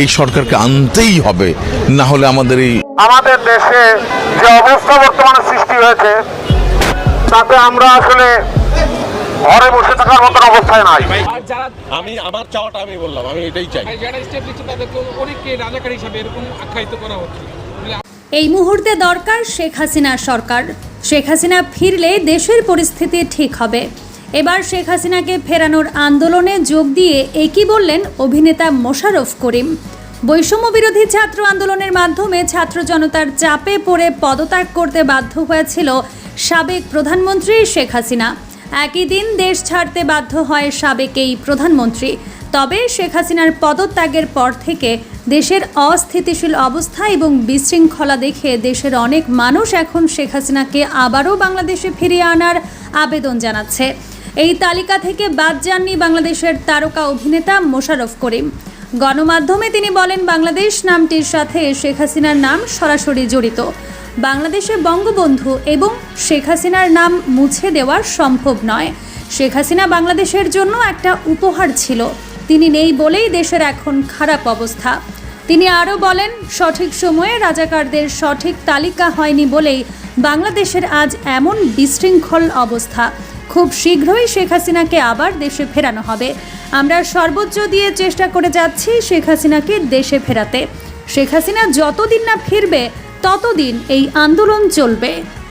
এই সরকারকে আনতেই হবে না হলে আমাদের এই আমাদের দেশে যে অবস্থা বর্তমানে সৃষ্টি হয়েছে তাতে আমরা আসলে ঘরে বসে থাকার মতন অবস্থায় নাই। আমি আমার চাওয়াটা আমি বললাম আমি এটাই চাই। যারা স্টেপ নিচ্ছে তাদেরকে অনেককে রাজাকার হিসাবে এরকম আখ্যায়িত করা হচ্ছে। এই মুহূর্তে দরকার শেখ হাসিনার সরকার। শেখ হাসিনা ফিরলে দেশের পরিস্থিতি ঠিক হবে। এবার শেখ হাসিনাকে ফেরানোর আন্দোলনে যোগ দিয়ে একই বললেন অভিনেতা মোশাররফ করিম। বৈষম্য বিরোধী ছাত্র আন্দোলনের মাধ্যমে ছাত্র জনতার চাপে পড়ে পদত্যাগ করতে বাধ্য হয়েছিল সাবেক প্রধানমন্ত্রী শেখ হাসিনা। একই দিন দেশ ছাড়তে বাধ্য হয় সাবেক এই প্রধানমন্ত্রী। তবে শেখ হাসিনার পদত্যাগের পর থেকে দেশের অস্থিতিশীল অবস্থা এবং বিশৃঙ্খলা দেখে দেশের অনেক মানুষ এখন শেখ হাসিনাকে আবারও বাংলাদেশে ফিরিয়ে আনার আবেদন জানাচ্ছে। এই তালিকা থেকে বাদ যাননি বাংলাদেশের তারকা অভিনেতা মোশাররফ করিম। গণমাধ্যমে তিনি বলেন, বাংলাদেশ নামটির সাথে শেখ হাসিনার নাম সরাসরি জড়িত। বাংলাদেশে বঙ্গবন্ধু এবং শেখ হাসিনার নাম মুছে দেওয়া সম্ভব নয়। শেখ হাসিনা বাংলাদেশের জন্য একটা উপহার ছিল। তিনি নেই বলেই দেশের এখন খারাপ অবস্থা। তিনি আরও বলেন, সঠিক সময়ে রাজাকারদের সঠিক তালিকা হয়নি বলেই বাংলাদেশের আজ এমন বিশৃঙ্খল অবস্থা। খুব শীঘ্রই শেখ হাসিনাকে আবার দেশে ফেরানো হবে। আমরা সর্বোচ্চ দিয়ে চেষ্টা করে যাচ্ছি শেখ হাসিনাকে দেশে ফেরাতে। শেখ হাসিনা যতদিন না ফিরবে, ততদিন এই আন্দোলন চলবে।